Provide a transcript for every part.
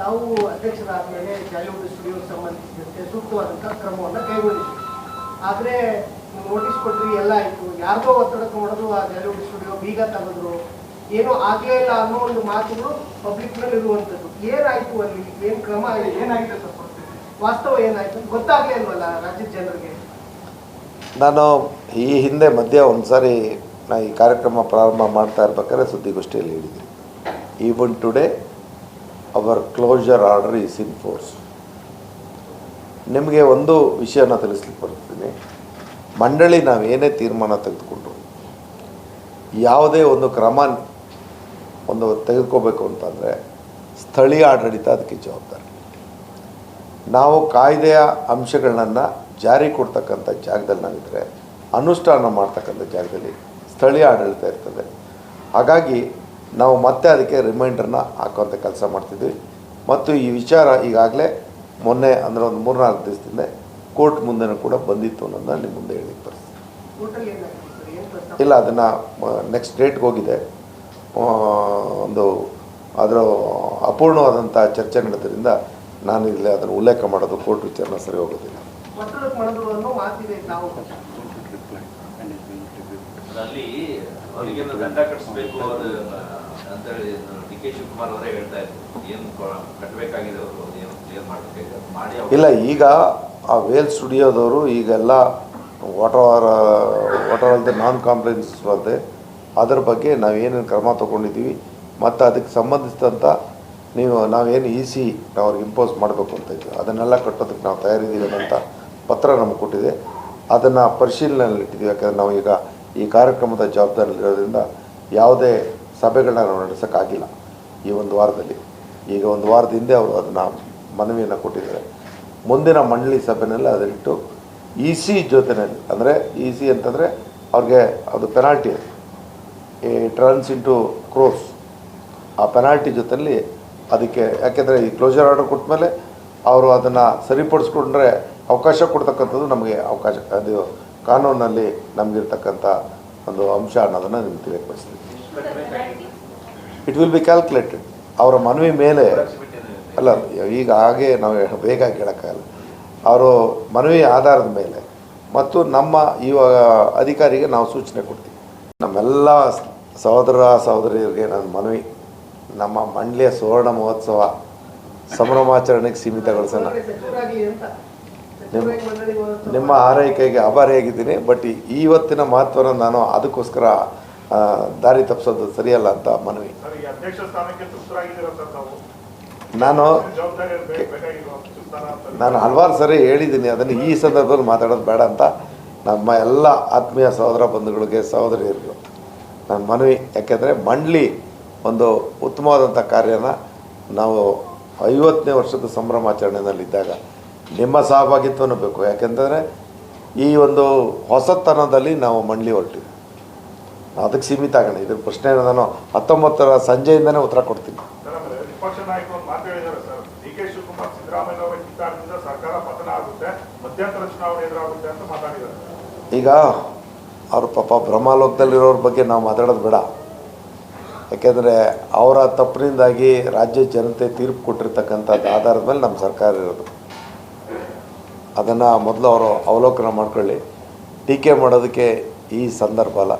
ತಾವು ಅಧ್ಯಕ್ಷರಾದ್ಮೇಲೆ ಜಾಲಿವುಡ್ ಸ್ಟುಡಿಯೋ ಸಂಬಂಧಿಸಿದಂತೆ ಸೂಕ್ತವಾದಂಥ ಕ್ರಮವನ್ನು ಕೈಗೊಂಡಿದ್ವಿ. ಆದರೆ ನೋಟಿಸ್ ಕೊಟ್ಟರೆ ಎಲ್ಲ ಆಯಿತು. ಯಾರಿಗೋ ಒತ್ತಡಕ್ಕೆ ಮಾಡೋದು ಆ ಜಾಲಿವುಡ್ ಸ್ಟುಡಿಯೋ ಬೀಗ ತೆಗೆದ್ರು. ಏನೂ ಆಗಲೇ ಇಲ್ಲ ಅನ್ನೋ ಒಂದು ಮಾತುಗಳು ಪಬ್ಲಿಕ್ನಲ್ಲಿ ಇರುವಂಥದ್ದು. ಏನಾಯಿತು ಅಲ್ಲಿ? ಏನು ಕ್ರಮ? ಏನಾಗಿದೆ ಸರ್? ವಾಸ್ತವ ಏನಾಯಿತು? ಗೊತ್ತಾಗಲೇ ಇಲ್ವಲ್ಲ ರಾಜ್ಯದ ಜನರಿಗೆ? ನಾನು ಈ ಹಿಂದೆ ಮಧ್ಯ ಒಂದು ಸಾರಿ ನಾ ಈ ಕಾರ್ಯಕ್ರಮ ಪ್ರಾರಂಭ ಮಾಡ್ತಾ ಇರ್ಬೇಕಾದ್ರೆ ಸುದ್ದಿಗೋಷ್ಠಿಯಲ್ಲಿ ಹೇಳಿದ್ದೀನಿ even today our closure order is in force ನಿಮಗೆ ಒಂದು ವಿಷಯನ ತಿಳಿಸ್ಲಿಕ್ಕೆ ಬರ್ತೀನಿ ಮಂಡಳಿ ನಾವು ಏನೇ ತೀರ್ಮಾನ ತೆಗೆದುಕೊಂಡ್ರು, ಯಾವುದೇ ಒಂದು ಕ್ರಮ ಒಂದು ತೆಗೆದುಕೋಬೇಕು ಅಂತಂದರೆ ಸ್ಥಳೀಯ ಆಡಳಿತ ಅದಕ್ಕೆ ಜವಾಬ್ದಾರಿ. ನಾವು ಕಾಯ್ದೆಯ ಅಂಶಗಳನ್ನು ಜಾರಿ ಕೊಡ್ತಕ್ಕಂಥ ಜಾಗದಲ್ಲಿ ನಾವಿದ್ದರೆ ಅನುಷ್ಠಾನ ಮಾಡ್ತಕ್ಕಂಥ ಜಾಗದಲ್ಲಿ ಸ್ಥಳೀಯ ಆಡಳಿತ ಇರ್ತದೆ. ಹಾಗಾಗಿ ನಾವು ಮತ್ತೆ ಅದಕ್ಕೆ ರಿಮೈಂಡರ್ನ ಹಾಕುವಂಥ ಕೆಲಸ ಮಾಡ್ತಿದ್ವಿ. ಮತ್ತು ಈ ವಿಚಾರ ಈಗಾಗಲೇ ಮೊನ್ನೆ ಅಂದರೆ ಒಂದು ಮೂರ್ನಾಲ್ಕು ದಿವಸದಿಂದ ಕೋರ್ಟ್ ಮುಂದೆನೂ ಕೂಡ ಬಂದಿತ್ತು ಅನ್ನೋದನ್ನ ನಿಮ್ಮ ಮುಂದೆ ಹೇಳಿಕ್ಕೆ ಬರ್ತದೆ ಪ್ರಸ್ತಾಪ? ಇಲ್ಲ ಅದನ್ನು ನೆಕ್ಸ್ಟ್ ಡೇಟ್ಗೆ ಹೋಗಿದೆ. ಒಂದು ಅದರ ಅಪೂರ್ಣವಾದಂಥ ಚರ್ಚೆ ನಡೆದ್ರಿಂದ ನಾನು ಇಲ್ಲಿ ಅದನ್ನು ಉಲ್ಲೇಖ ಮಾಡೋದು ಕೋರ್ಟ್ ವಿಚಾರನ ಸರಿ ಹೋಗೋದಿಲ್ಲ ಒತ್ತಡಕ್ಕೆ ಮಾಡಿದ್ರು ಅನ್ನೋ ಮಾತಿದೆ ತಾವು ಅಲ್ಲಿ ಅವರಿಗೆ ದಂಡ ಕಟ್ಟಿಸ್ಬೇಕು ಅದು ಅಂತೇಳಿ ಡಿ ಕೆ ಶಿವಕುಮಾರ್ ಅವರೇ ಹೇಳ್ತಾ ಇದ್ರು. ಏನು ಕಟ್ಟಬೇಕಾಗಿದೆ ಅವರು ಏನು ಕ್ಲಿಯರ್ ಮಾಡಬೇಕಾಗಿದೆ ಮಾಡಿ ಇಲ್ಲ, ಈಗ ಆ ವೇಲ್ ಸ್ಟುಡಿಯೋದವರು ಈಗೆಲ್ಲ ವಾಟರ್ ವಾಟರ್ ಅಲ್ಲದೆ ನಾನ್ ಕಾಂಪ್ಲೆನ್ಸ್ ಸ್ಪರ್ಧೆ ಅದರ ಬಗ್ಗೆ ನಾವೇನೇನು ಕ್ರಮ ತೊಗೊಂಡಿದ್ದೀವಿ. ಮತ್ತು ಅದಕ್ಕೆ ಸಂಬಂಧಿಸಿದಂಥ ನೀವು, ನಾವೇನು ಇ ಸಿ ಅವ್ರಿಗೆ ಇಂಪೋಸ್ ಮಾಡಬೇಕು ಅಂತ ಇದ್ದೀವಿ. ಅದನ್ನೆಲ್ಲ ಕಟ್ಟೋದಕ್ಕೆ ನಾವು ತಯಾರಿದ್ದೀವಿ ಅಂತ ಪತ್ರ ನಮಗೆ ಕೊಟ್ಟಿದೆ. ಅದನ್ನು ಪರಿಶೀಲನೆಯಲ್ಲಿ ಇಟ್ಟಿದ್ದೀವಿ ಯಾಕಂದರೆ ನಾವು ಈಗ ಈ ಕಾರ್ಯಕ್ರಮದ ಜವಾಬ್ದಾರಿ ಇರೋದ್ರಿಂದ ಯಾವುದೇ ಸಭೆಗಳನ್ನ ನಾವು ನಡೆಸೋಕ್ಕಾಗಿಲ್ಲ ಈ ಒಂದು ವಾರದಲ್ಲಿ. ಈಗ ಒಂದು ವಾರದ ಹಿಂದೆ ಅವರು ಅದನ್ನು ಮನವಿಯನ್ನು ಕೊಟ್ಟಿದ್ದಾರೆ. ಮುಂದಿನ ಮಂಡಳಿ ಸಭೆಯಲ್ಲಿ ಅದನ್ನಿಟ್ಟು ಇ ಸಿ ಜೊತೆಯಲ್ಲಿ ಅಂದರೆ ಇ ಸಿ ಅಂತಂದರೆ ಅವ್ರಿಗೆ ಅದು ಪೆನಾಲ್ಟಿ ಈ ಟರ್ನ್ಸ್ ಇಂಟು ಕ್ರೋಸ್ ಆ ಪೆನಾಲ್ಟಿ ಜೊತೆಯಲ್ಲಿ ಅದಕ್ಕೆ, ಯಾಕೆಂದರೆ ಈ ಕ್ಲೋಜರ್ ಆರ್ಡರ್ ಕೊಟ್ಮೇಲೆ ಅವರು ಅದನ್ನು ಸರಿಪಡಿಸ್ಕೊಂಡ್ರೆ ಅವಕಾಶ ಕೊಡ್ತಕ್ಕಂಥದ್ದು ನಮಗೆ ಅವಕಾಶ, ಅದು ಕಾನೂನಲ್ಲಿ ನಮಗಿರ್ತಕ್ಕಂಥ ಒಂದು ಅಂಶ ಅನ್ನೋದನ್ನು ನಿಮ್ಗೆ ತಿಳಿಯಪಡಿಸ್ತೀವಿ ಇಟ್ ವಿಲ್ ಬಿ ಕ್ಯಾಲ್ಕುಲೇಟೆಡ್ ಅವರ ಮನವಿ ಮೇಲೆ ಅಲ್ಲ, ಈಗ ಹಾಗೆ ನಾವು ಬೇಗ ಕೇಳೋಕ್ಕಾಗಲ್ಲ. ಅವರು ಮನವಿ ಆಧಾರದ ಮೇಲೆ ಮತ್ತು ನಮ್ಮ ಇವಾಗ ಅಧಿಕಾರಿಗೆ ನಾವು ಸೂಚನೆ ಕೊಡ್ತೀವಿ. ನಮ್ಮೆಲ್ಲ ಸಹೋದರ ಸಹೋದರಿಯರಿಗೆ ನನ್ನ ಮನವಿ, ನಮ್ಮ ಮಂಡ್ಯ ಸುವರ್ಣ ಮಹೋತ್ಸವ ಸಂಭ್ರಮಾಚರಣೆಗೆ ಸೀಮಿತಗೊಳಿಸೋಣ. ಹೋದಂಥ ನಿಮ್ಮ ಆರೈಕೆಗೆ ಆಭಾರಿಯಾಗಿದ್ದೀನಿ ಬಟ್ ಇವತ್ತಿನ ಮಹತ್ವನ ನಾನು ಅದಕ್ಕೋಸ್ಕರ ದಾರಿ ತಪ್ಪಿಸೋದು ಸರಿಯಲ್ಲ ಅಂತ ಮನವಿ. ಸರ್ ಈ ಅಧ್ಯಕ್ಷ ಸ್ಥಾನಕ್ಕೆ ತೃಪ್ತರಾಗಿದ್ದೀರಾ ಸರ್ ತಾವು. ನಾನು ನಾನು ಹಲವಾರು ಸರಿ ಹೇಳಿದ್ದೀನಿ ಅದನ್ನು ಈ ಸಂದರ್ಭದಲ್ಲಿ ಮಾತಾಡೋದು ಬೇಡ ಅಂತ ನಮ್ಮ ಎಲ್ಲ ಆತ್ಮೀಯ ಸಹೋದರ ಬಂಧುಗಳಿಗೆ ಸಹೋದರಿಯರಿಗೂ. ನನ್ನ ಮನವಿ ಯಾಕೆಂದರೆ ಮಂಡ್ಲಿ ಒಂದು ಉತ್ತಮವಾದಂಥ ಕಾರ್ಯನ ನಾವು ಐವತ್ತನೇ ವರ್ಷದ ಸಂಭ್ರಮಾಚರಣೆಯಲ್ಲಿದ್ದಾಗ ನಿಮ್ಮ ಸಹಭಾಗಿತ್ವ ಬೇಕು ಯಾಕೆಂತಂದರೆ ಈ ಒಂದು ಹೊಸತನದಲ್ಲಿ ನಾವು ಮಂಡಳಿ ಹೊರಟಿವಿ. ಅದಕ್ಕೆ ಸೀಮಿತ ಆಗೋಣ ಇದ್ರ ಪ್ರಶ್ನೆ ನಾನು ಹತ್ತೊಂಬತ್ತರ ಸಂಜೆಯಿಂದನೇ ಉತ್ತರ ಕೊಡ್ತೀನಿ. ಈಗ ಅವ್ರ ಪಾಪ ಭ್ರಮಾಲೋಕದಲ್ಲಿರೋರ ಬಗ್ಗೆ ನಾವು ಮಾತಾಡೋದು ಬೇಡ. ಯಾಕೆಂದರೆ ಅವರ ತಪ್ಪಿನಿಂದಾಗಿ ರಾಜ್ಯ ಜನತೆ ತೀರ್ಪು ಕೊಟ್ಟಿರ್ತಕ್ಕಂಥದ್ದು ಆಧಾರದ ಮೇಲೆ ನಮ್ಮ ಸರ್ಕಾರ ಇರೋದು. ಅದನ್ನು ಮೊದಲು ಅವರು ಅವಲೋಕನ ಮಾಡ್ಕೊಳ್ಳಿ. ಟೀಕೆ ಮಾಡೋದಕ್ಕೆ ಈ ಸಂದರ್ಭ ಅಲ್ಲ.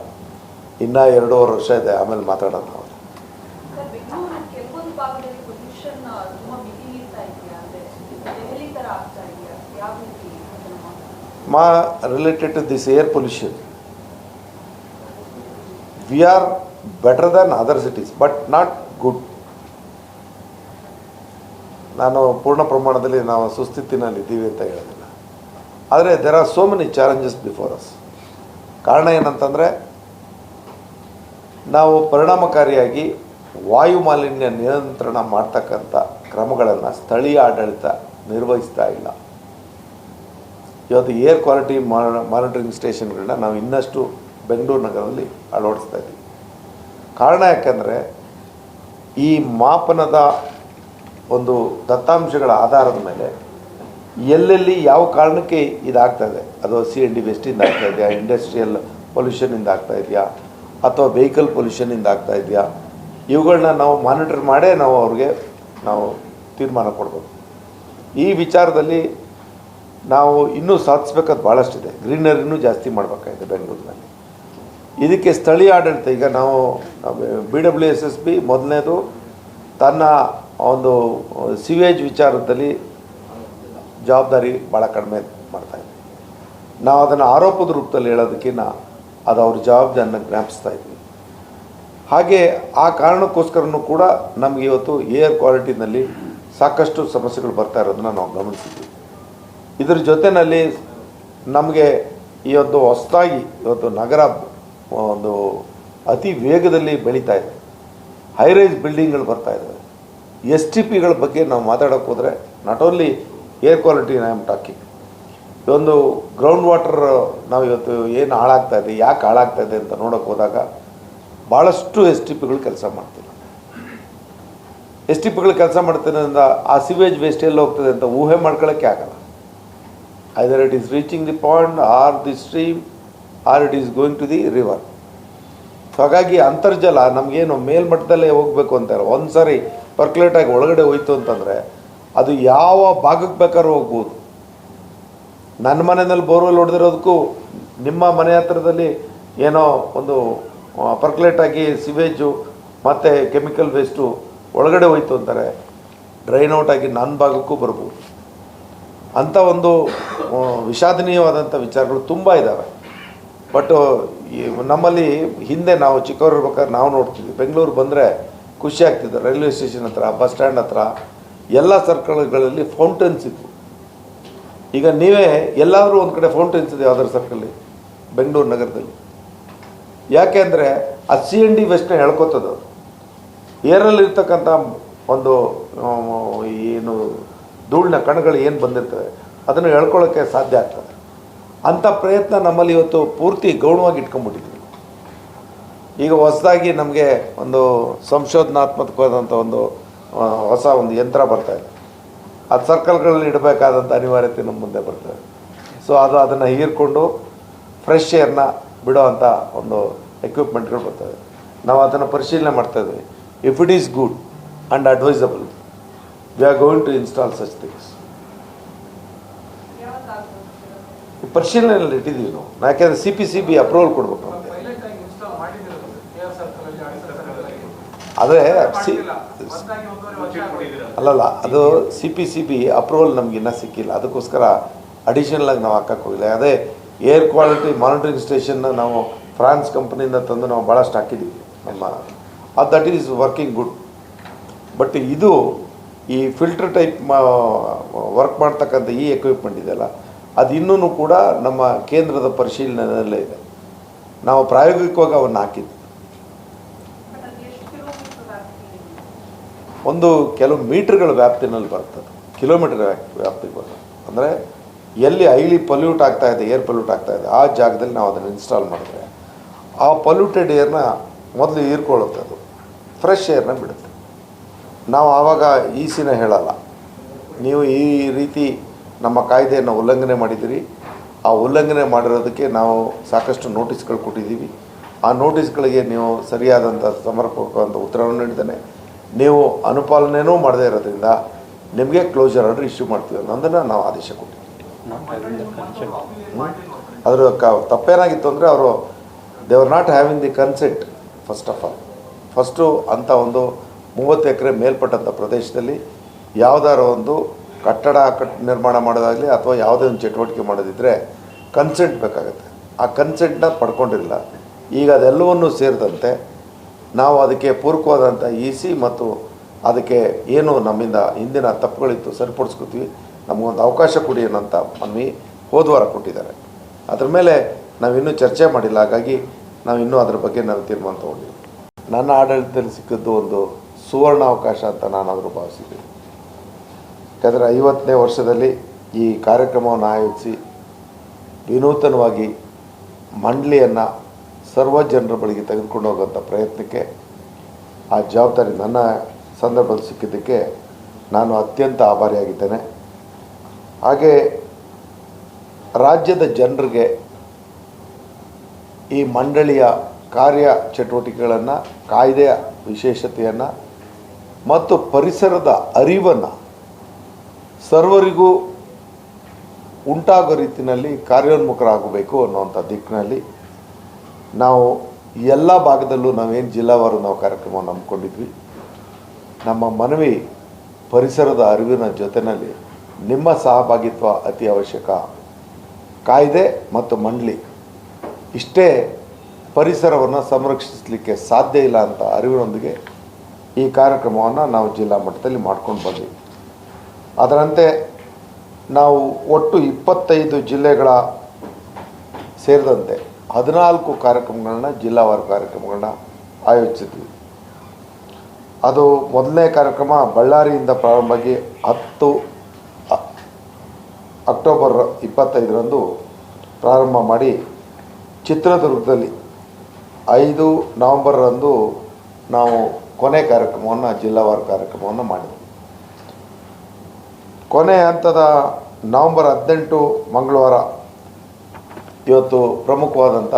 ಇನ್ನೂ ಎರಡೂವರೆ ವರ್ಷ ಇದೆ ಆಮೇಲೆ ಮಾತಾಡೋಣ ಅವರು? ಮಾ related to this air pollution, we are better than other cities, but not good. ನಾನು ಪೂರ್ಣ ಪ್ರಮಾಣದಲ್ಲಿ ನಾವು ಸುಸ್ಥಿತಿನಲ್ಲಿ ಇದ್ದೀವಿ ಅಂತ ಹೇಳೋದಿಲ್ಲ ಆದರೆ there are so many challenges before us ಕಾರಣ ಏನಂತಂದರೆ, ನಾವು ಪರಿಣಾಮಕಾರಿಯಾಗಿ ವಾಯು ಮಾಲಿನ್ಯ ನಿಯಂತ್ರಣ ಮಾಡ್ತಕ್ಕಂಥ ಕ್ರಮಗಳನ್ನು ಸ್ಥಳೀಯ ಆಡಳಿತ ನಿರ್ವಹಿಸ್ತಾ ಇಲ್ಲ. ಇವತ್ತು ಏರ್ ಕ್ವಾಲಿಟಿ ಮಾನಿಟರಿಂಗ್ ಸ್ಟೇಷನ್ಗಳನ್ನ ನಾವು ಇನ್ನಷ್ಟು ಬೆಂಗಳೂರು ನಗರದಲ್ಲಿ ಅಳವಡಿಸ್ತಾ ಇದ್ದೀವಿ. ಕಾರಣ ಯಾಕಂದರೆ, ಈ ಮಾಪನದ ಒಂದು ದತ್ತಾಂಶಗಳ ಆಧಾರದ ಮೇಲೆ ಎಲ್ಲೆಲ್ಲಿ ಯಾವ ಕಾರಣಕ್ಕೆ ಇದಾಗ್ತಾ ಇದೆ? ಅದು ಸಿ ಎನ್ ಡಿ ವೆಸ್ಟಿಂದ ಆಗ್ತಾ ಇದೆಯಾ? ಇಂಡಸ್ಟ್ರಿಯಲ್ ಪೊಲ್ಯೂಷನಿಂದ ಆಗ್ತಾ ಇದೆಯಾ? ಅಥವಾ ವೆಹಿಕಲ್ ಪೊಲ್ಯೂಷನಿಂದ ಆಗ್ತಾ ಇದೆಯಾ? ಇವುಗಳನ್ನ ನಾವು ಮಾನಿಟರ್ ಮಾಡೇ ನಾವು ಅವ್ರಿಗೆ ನಾವು ತೀರ್ಮಾನ ಕೊಡ್ಬೋದು ಈ ವಿಚಾರದಲ್ಲಿ ನಾವು ಇನ್ನೂ ಸಾಧಿಸ್ಬೇಕಾದ ಭಾಳಷ್ಟಿದೆ ಗ್ರೀನರಿನೂ ಜಾಸ್ತಿ ಮಾಡಬೇಕಾಗಿದೆ ಬೆಂಗಳೂರಿನಲ್ಲಿ. ಇದಕ್ಕೆ ಸ್ಥಳೀಯ ಆಡಳಿತ, ಈಗ ನಾವು B W S S B ಮೊದಲನೇದು ತನ್ನ ಒಂದು ಸಿವೇಜ್ ವಿಚಾರದಲ್ಲಿ ಜವಾಬ್ದಾರಿ ಭಾಳ ಕಡಿಮೆ ಮಾಡ್ತಾಯಿದೆ ನಾವು ಅದನ್ನು ಆರೋಪದ ರೂಪದಲ್ಲಿ ಹೇಳೋದಕ್ಕಿಂತ ಅದು ಅವ್ರ ಜವಾಬ್ದಾರಿನ ಜ್ಞಾಪಿಸ್ತಾ ಇದ್ವಿ. ಹಾಗೆ ಆ ಕಾರಣಕ್ಕೋಸ್ಕರನೂ ಕೂಡ ನಮಗೆ ಇವತ್ತು ಏರ್ ಕ್ವಾಲಿಟಿನಲ್ಲಿ ಸಾಕಷ್ಟು ಸಮಸ್ಯೆಗಳು ಬರ್ತಾ ಇರೋದನ್ನ ನಾವು ಗಮನಿಸಿದ್ವಿ. ಇದ್ರ ಜೊತೆಯಲ್ಲಿ ನಮಗೆ ಇವತ್ತು ಹೊಸದಾಗಿ ಇವತ್ತು ನಗರ, ಒಂದು ಅತಿ ವೇಗದಲ್ಲಿ ಬೆಳೀತಾ ಇದೆ. ಹೈರೈಸ್ ಬಿಲ್ಡಿಂಗ್ಗಳು ಬರ್ತಾ ಇದ್ದಾವೆ ಎಸ್ ಟಿ ಪಿಗಳ ಬಗ್ಗೆ ನಾವು ಮಾತಾಡೋಕೆ ಹೋದರೆ not only air quality I am talking ಇದೊಂದು ಗ್ರೌಂಡ್ ವಾಟರ್ ನಾವು ಇವತ್ತು ಏನು ಹಾಳಾಗ್ತಾ ಇದೆ, ಯಾಕೆ ಹಾಳಾಗ್ತಾ ಇದೆ ಅಂತ ನೋಡೋಕೆ ಹೋದಾಗ ಭಾಳಷ್ಟು ಎಸ್ ಟಿ ಪಿಗಳು ಕೆಲಸ ಮಾಡ್ತಿಲ್ಲ ಎಸ್ ಟಿ ಪಿಗಳು ಕೆಲಸ ಮಾಡ್ತಿರೋದ್ರಿಂದ ಆ ಸಿವೇಜ್ ವೇಸ್ಟ್ ಎಲ್ಲ ಹೋಗ್ತದೆ ಅಂತ ಊಹೆ ಮಾಡ್ಕೊಳ್ಳೋಕ್ಕೆ ಆಗಲ್ಲ. Either it is reaching the point or the stream or it is going to the river so ಹಾಗಾಗಿ ಅಂತರ್ಜಲ ನಮಗೇನು ಮೇಲ್ಮಟ್ಟದಲ್ಲೇ ಹೋಗಬೇಕು ಅಂತಾರೆ ಒಂದು ಸಾರಿ ಪರ್ಕ್ಯುಲೇಟಾಗಿ ಒಳಗಡೆ ಹೋಯ್ತು ಅಂತಂದರೆ ಅದು ಯಾವ ಭಾಗಕ್ಕೆ ಬೇಕಾದ್ರೂ ಹೋಗ್ಬೋದು. ನನ್ನ ಮನೆಯಲ್ಲಿ ಬೋರ್ವೆಲ್ ಹೊಡೆದಿರೋದಕ್ಕೂ ನಿಮ್ಮ ಮನೆ ಹತ್ರದಲ್ಲಿ ಏನೋ ಒಂದು ಪರ್ಕ್ಯುಲೇಟ್ ಆಗಿ ಸಿವೇಜು ಮತ್ತು ಕೆಮಿಕಲ್ ವೇಸ್ಟು ಒಳಗಡೆ ಹೋಯ್ತು ಅಂತಾರೆ ಡ್ರೈನ್ ಔಟ್ ಆಗಿ ನನ್ನ ಭಾಗಕ್ಕೂ ಬರ್ಬೋದು. ಅಂಥ ಒಂದು ವಿಷಾದನೀಯವಾದಂಥ ವಿಚಾರಗಳು ತುಂಬ ಇದ್ದಾವೆ ಬಟ್ ನಮ್ಮಲ್ಲಿ ಹಿಂದೆ ನಾವು ಚಿಕ್ಕವರಿರ್ಬೇಕಾದ್ರೆ ನಾವು ನೋಡ್ತೀವಿ ಬೆಂಗಳೂರು ಬಂದರೆ ಖುಷಿ ಆಗ್ತಿತ್ತು. ರೈಲ್ವೆ ಸ್ಟೇಷನ್ ಹತ್ರ, ಬಸ್ ಸ್ಟ್ಯಾಂಡ್ ಹತ್ರ ಎಲ್ಲ ಸರ್ಕಲ್ಗಳಲ್ಲಿ ಫೌಂಟೇನ್ಸ್ ಇತ್ತು ಈಗ ನೀವೇ ಎಲ್ಲಾದರೂ ಒಂದು ಕಡೆ ಫೌಂಟೇನ್ಸ್ ಇದೆ ಯಾವ್ದಾದ್ರು ಸರ್ಕಲ್ಲಿ ಬೆಂಗಳೂರು ನಗರದಲ್ಲಿ. ಯಾಕೆ ಅಂದರೆ ಆ ಸಿ ಎನ್ ಡಿ ವೆಸ್ಟ್ನ ಹೇಳ್ಕೊತದ್ದು ಏರಲ್ಲಿ ಇರ್ತಕ್ಕಂಥ ಒಂದು ಏನು ಧೂಳಿನ ಕಣಗಳು ಏನು ಬಂದಿರ್ತವೆ, ಅದನ್ನು ಹೇಳ್ಕೊಳ್ಳೋಕ್ಕೆ ಸಾಧ್ಯ ಆಗ್ತದೆ. ಅಂಥ ಪ್ರಯತ್ನ ನಮ್ಮಲ್ಲಿ ಇವತ್ತು ಪೂರ್ತಿ ಗೌಣವಾಗಿ ಇಟ್ಕೊಂಡ್ಬಿಟ್ಟಿದ್ದೀವಿ ಈಗ ಹೊಸದಾಗಿ ನಮಗೆ ಒಂದು ಸಂಶೋಧನಾತ್ಮಕವಾದಂಥ ಒಂದು ಹೊಸ ಒಂದು ಯಂತ್ರ ಬರ್ತಾ ಇದೆ. ಅದು ಸರ್ಕಲ್ಗಳಲ್ಲಿ ಇಡಬೇಕಾದಂಥ ಅನಿವಾರ್ಯತೆ ನಮ್ಮ ಮುಂದೆ ಬರ್ತದೆ ಸೊ ಅದು ಅದನ್ನು ಹೀರ್ಕೊಂಡು ಫ್ರೆಶ್ ಏರ್ನ ಬಿಡೋ ಅಂಥ ಒಂದು ಎಕ್ವಿಪ್ಮೆಂಟ್ಗಳು ಬರ್ತವೆ ನಾವು ಅದನ್ನು ಪರಿಶೀಲನೆ ಮಾಡ್ತಾ ಇದ್ದೀವಿ if it is good and advisable we are going to install such things ಪರಿಶೀಲನೆಯಲ್ಲಿ ಇಟ್ಟಿದ್ದೀವಿ ನಾವು. ಯಾಕೆಂದರೆ C P C B approval ಕೊಡಬೇಕು ನಮಗೆ ಪೈಲಟ್ ಆಗಿ ಇನ್ಸ್ಟಾಲ್ ಮಾಡಿದಿರೋದು ಕೆ ಆರ್ ಸರ್ಕಲ್ ಅಲ್ಲಿ ಆಡಿ ಸರ್ಕಲ್ ಅಲ್ಲಿ ಆದರೆ ಸಿ. ಅಲ್ಲಲ್ಲ ಅದು C P C B approval ನಮ್ಗೆ ಇನ್ನೂ ಸಿಕ್ಕಿಲ್ಲ. ಅದಕ್ಕೋಸ್ಕರ ಅಡಿಷನಲ್ ಆಗಿ ನಾವು ಹಾಕಕ್ಕೆ ಹೋಗಿಲ್ಲ. ಅದೇ ಏರ್ ಕ್ವಾಲಿಟಿ ಮಾನಿಟರಿಂಗ್ ಸ್ಟೇಷನ್ನ ನಾವು ಫ್ರಾನ್ಸ್ ಕಂಪ್ನಿಯಿಂದ ತಂದು ನಾವು ಭಾಳಷ್ಟು ಹಾಕಿದ್ದೀವಿ ನಮ್ಮ ಅದು that is working good but ಇದು ಈ ಫಿಲ್ಟರ್ ಟೈಪ್ ವರ್ಕ್ ಮಾಡ್ತಕ್ಕಂಥ ಈ ಎಕ್ವಿಪ್ಮೆಂಟ್ ಇದೆಯಲ್ಲ ಅದು ಇನ್ನೂ ಕೂಡ ನಮ್ಮ ಕೇಂದ್ರದ ಪರಿಶೀಲನೆಯಲ್ಲೇ ಇದೆ. ನಾವು ಪ್ರಾಯೋಗಿಕವಾಗಿ ಅವನ್ನ ಹಾಕಿದ್ವಿ ಬಟ್ ಅದು ಎಷ್ಟು ಕಿಲೋಮೀಟರ್ ವ್ಯಾಪ್ತಿ ಒಂದು ಕೆಲವು ಮೀಟ್ರ್ಗಳ ವ್ಯಾಪ್ತಿನಲ್ಲಿ ಬರ್ತದೆ, ಕಿಲೋಮೀಟರ್ ವ್ಯಾಪ್ತಿಗೆ ಬರ್ತದೆ. ಅಂದರೆ ಎಲ್ಲಿ ಹೈಲಿ ಪೊಲ್ಯೂಟ್ ಆಗ್ತಾ ಇದೆ, ಏರ್ ಪೊಲ್ಯೂಟ್ ಆಗ್ತಾ ಇದೆ, ಆ ಜಾಗದಲ್ಲಿ ನಾವು ಅದನ್ನು ಇನ್ಸ್ಟಾಲ್ ಮಾಡಿದ್ರೆ ಆ ಪೊಲ್ಯೂಟೆಡ್ ಏರ್ನ ಮೊದಲು ಹೀರ್ಕೊಳ್ಳುತ್ತೆ ಅದು. ಫ್ರೆಶ್ ಏರ್ನ ಬಿಡುತ್ತೆ. ನಾವು ಆವಾಗ ಈಸಿನ ಸಿನ ಹೇಳಲ್ಲ. ನೀವು ಈ ರೀತಿ ನಮ್ಮ ಕಾಯ್ದೆಯನ್ನು ಉಲ್ಲಂಘನೆ ಮಾಡಿದ್ದೀರಿ. ಆ ಉಲ್ಲಂಘನೆ ಮಾಡಿರೋದಕ್ಕೆ ನಾವು ಸಾಕಷ್ಟು ನೋಟಿಸ್ಗಳು ಕೊಟ್ಟಿದ್ದೀವಿ. ಆ ನೋಟಿಸ್ಗಳಿಗೆ ನೀವು ಸರಿಯಾದಂಥ ಸಮರ್ಪಕವಾದಂಥ ಉತ್ತರವನ್ನು ನೀಡಿದ್ದಾನೆ. ನೀವು ಅನುಪಾಲನೆಯೂ ಮಾಡದೇ ಇರೋದ್ರಿಂದ ನಿಮಗೆ ಕ್ಲೋಸರ್ ಆರ್ಡರ್ ಇಶ್ಯೂ ಮಾಡ್ತೀವಿ ಅನ್ನೋದನ್ನು ನಾವು ಆದೇಶ ಕೊಟ್ಟಿದ್ದೀವಿ. ಅದರ ಕ, ತಪ್ಪೇನಾಗಿತ್ತು ಅಂದರೆ ಅವರು they are not having the consent first of all first ಅಂಥ ಒಂದು ಮೂವತ್ತು ಎಕರೆ ಮೇಲ್ಪಟ್ಟಂಥ ಪ್ರದೇಶದಲ್ಲಿ ಯಾವುದಾರ ಒಂದು ಕಟ್ಟಡ ಕಟ್, ನಿರ್ಮಾಣ ಮಾಡೋದಾಗಲಿ ಅಥವಾ ಯಾವುದೇ ಒಂದು ಚಟುವಟಿಕೆ ಮಾಡೋದಿದ್ದರೆ ಕನ್ಸೆಂಟ್ ಬೇಕಾಗುತ್ತೆ. ಆ ಕನ್ಸೆಂಟ್ನ ಪಡ್ಕೊಂಡಿರಲಿಲ್ಲ ಈಗ ಅದೆಲ್ಲವನ್ನೂ ಸೇರಿದಂತೆ ನಾವು ಅದಕ್ಕೆ ಪೂರಕವಾದಂಥ ಇ ಸಿ ಮತ್ತು ಅದಕ್ಕೆ ಏನು ನಮ್ಮಿಂದ ಹಿಂದಿನ ತಪ್ಪುಗಳಿತ್ತು ಸರಿಪಡಿಸ್ಕೊತೀವಿ. ನಮಗೊಂದು ಅವಕಾಶ ಕೊಡಿ ಅನ್ನೋಂಥ ಮನವಿ ಹೋದ್ವಾರ ಕೊಟ್ಟಿದ್ದಾರೆ. ಅದ್ರ ಮೇಲೆ ನಾವಿನ್ನೂ ಚರ್ಚೆ ಮಾಡಿಲ್ಲ. ಹಾಗಾಗಿ ನಾವು ಇನ್ನೂ ಅದ್ರ ಬಗ್ಗೆ ನಾವು ತೀರ್ಮಾನ ತೊಗೊಂಡಿಲ್ಲ. ನನ್ನ ಆಡಳಿತದಲ್ಲಿ ಸಿಕ್ಕಿದ್ದು ಒಂದು ಸುವರ್ಣ ಅವಕಾಶ ಅಂತ ನಾನಾದರೂ ಭಾವಿಸಿದ್ದೀನಿ. ಯಾಕಂದರೆ ಐವತ್ತನೇ ವರ್ಷದಲ್ಲಿ ಈ ಕಾರ್ಯಕ್ರಮವನ್ನು ಆಯೋಜಿಸಿ ವಿನೂತನವಾಗಿ ಮಂಡಳಿಯನ್ನು ಸರ್ವ ಜನರ ಬಳಿಗೆ ತೆಗೆದುಕೊಂಡು ಹೋಗುವಂಥ ಪ್ರಯತ್ನಕ್ಕೆ ಆ ಜವಾಬ್ದಾರಿ ನನ್ನ ಸಂದರ್ಭದಲ್ಲಿ ಸಿಕ್ಕಿದ್ದಕ್ಕೆ ನಾನು ಅತ್ಯಂತ ಆಭಾರಿಯಾಗಿದ್ದೇನೆ. ಹಾಗೆ ರಾಜ್ಯದ ಜನರಿಗೆ ಈ ಮಂಡಳಿಯ ಕಾರ್ಯ ಚಟುವಟಿಕೆಗಳನ್ನು, ಕಾಯ್ದೆಯ ವಿಶೇಷತೆಯನ್ನು ಮತ್ತು ಪರಿಸರದ ಅರಿವನ್ನು ಸರ್ವರಿಗೂ ಉಂಟಾಗೋ ರೀತಿಯಲ್ಲಿ ಕಾರ್ಯೋನ್ಮುಖರಾಗಬೇಕು ಅನ್ನುವಂಥ ದಿಕ್ಕಿನಲ್ಲಿ ನಾವು ಎಲ್ಲ ಭಾಗದಲ್ಲೂ ನಾವೇನು ಜಿಲ್ಲಾವಾರು ನಾವು ಕಾರ್ಯಕ್ರಮವನ್ನು ಹಮ್ಮಿಕೊಂಡಿದ್ವಿ ನಮ್ಮ ಮನವಿ ಪರಿಸರದ ಅರಿವಿನ ಜೊತೆಯಲ್ಲಿ ನಿಮ್ಮ ಸಹಭಾಗಿತ್ವ ಅತಿ ಅವಶ್ಯಕ. ಕಾಯ್ದೆ ಮತ್ತು ಮಂಡಳಿ ಇಷ್ಟೇ ಪರಿಸರವನ್ನು ಸಂರಕ್ಷಿಸಲಿಕ್ಕೆ ಸಾಧ್ಯ ಇಲ್ಲ ಅಂತ ಅರಿವಿನೊಂದಿಗೆ ಈ ಕಾರ್ಯಕ್ರಮವನ್ನು ನಾವು ಜಿಲ್ಲಾ ಮಟ್ಟದಲ್ಲಿ ಮಾಡ್ಕೊಂಡು ಬಂದ್ವಿ. ಅದರಂತೆ ನಾವು ಒಟ್ಟು ಇಪ್ಪತ್ತೈದು ಜಿಲ್ಲೆಗಳ ಸೇರಿದಂತೆ ಹದಿನಾಲ್ಕು ಕಾರ್ಯಕ್ರಮಗಳನ್ನ ಜಿಲ್ಲಾವಾರು ಕಾರ್ಯಕ್ರಮಗಳನ್ನ ಆಯೋಜಿಸಿದ್ವಿ. ಅದು ಮೊದಲನೇ ಕಾರ್ಯಕ್ರಮ ಬಳ್ಳಾರಿಯಿಂದ ಪ್ರಾರಂಭವಾಗಿ ಹತ್ತು ಅಕ್ಟೋಬರ್ ಇಪ್ಪತ್ತೈದರಂದು ಪ್ರಾರಂಭ ಮಾಡಿ ಚಿತ್ರದುರ್ಗದಲ್ಲಿ ಐದು ನವಂಬರ್ರಂದು ನಾವು ಕೊನೆ ಕಾರ್ಯಕ್ರಮವನ್ನು ಜಿಲ್ಲಾವಾರು ಕಾರ್ಯಕ್ರಮವನ್ನು ಮಾಡಿದ್ವಿ. ಕೊನೆ ಹಂತದ ನವಂಬರ್ ಹದಿನೆಂಟು ಮಂಗಳವಾರ ಇವತ್ತು ಪ್ರಮುಖವಾದಂಥ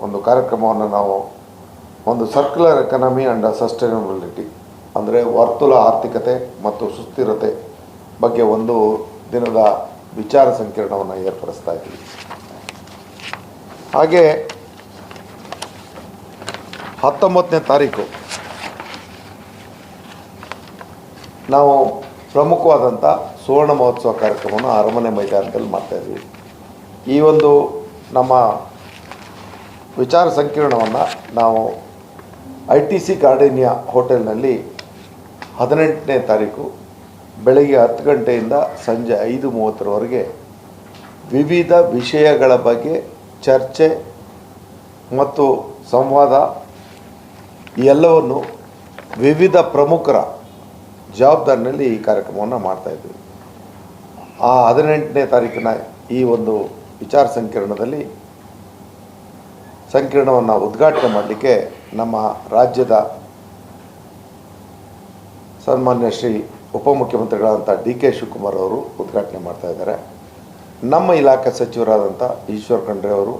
ಒಂದು ಕಾರ್ಯಕ್ರಮವನ್ನು ನಾವು ಒಂದು ಸರ್ಕ್ಯುಲರ್ ಎಕನಮಿ ಆ್ಯಂಡ್ ಸಸ್ಟೈನಬಿಲಿಟಿ ಅಂದರೆ ವರ್ತುಲ ಆರ್ಥಿಕತೆ ಮತ್ತು ಸುಸ್ಥಿರತೆ ಬಗ್ಗೆ ಒಂದು ದಿನದ ವಿಚಾರ ಸಂಕೀರ್ಣವನ್ನು ಏರ್ಪಡಿಸ್ತಾ ಇದ್ದೀವಿ. ಹಾಗೆ ಹತ್ತೊಂಬತ್ತನೇ ತಾರೀಕು ನಾವು ಪ್ರಮುಖವಾದಂಥ ಸುವರ್ಣ ಮಹೋತ್ಸವ ಕಾರ್ಯಕ್ರಮವನ್ನು ಅರಮನೆ ಮೈದಾನದಲ್ಲಿ ಮಾಡ್ತಾಯಿದ್ವಿ ಈ ಒಂದು ನಮ್ಮ ವಿಚಾರ ಸಂಕಿರಣವನ್ನು ನಾವು ಐ ಟಿ ಸಿ ಗಾರ್ಡೇನಿಯಾ ಹೋಟೆಲ್ನಲ್ಲಿ ಹದಿನೆಂಟನೇ ತಾರೀಕು ಬೆಳಗ್ಗೆ ಹತ್ತು ಗಂಟೆಯಿಂದ ಸಂಜೆ ಐದು ಮೂವತ್ತರವರೆಗೆ ವಿವಿಧ ವಿಷಯಗಳ ಬಗ್ಗೆ ಚರ್ಚೆ ಮತ್ತು ಸಂವಾದ ಎಲ್ಲವನ್ನು ವಿವಿಧ ಪ್ರಮುಖರ ಜವಾಬ್ದಾರಿನಲ್ಲಿ ಈ ಕಾರ್ಯಕ್ರಮವನ್ನು ಮಾಡ್ತಾಯಿದ್ವಿ ಆ ಹದಿನೆಂಟನೇ ತಾರೀಕಿನ ಈ ಒಂದು ವಿಚಾರ ಸಂಕಿರಣದಲ್ಲಿ ಸಂಕಿರಣವನ್ನು ಉದ್ಘಾಟನೆ ಮಾಡಲಿಕ್ಕೆ ನಮ್ಮ ರಾಜ್ಯದ ಸನ್ಮಾನ್ಯ ಶ್ರೀ ಉಪಮುಖ್ಯಮಂತ್ರಿಗಳಾದಂಥ ಡಿ ಕೆ ಶಿವಕುಮಾರ್ ಅವರು ಉದ್ಘಾಟನೆ ಮಾಡ್ತಾ ಇದ್ದಾರೆ. ನಮ್ಮ ಇಲಾಖೆ ಸಚಿವರಾದಂಥ ಈಶ್ವರ್ ಖಂಡ್ರೆ ಅವರು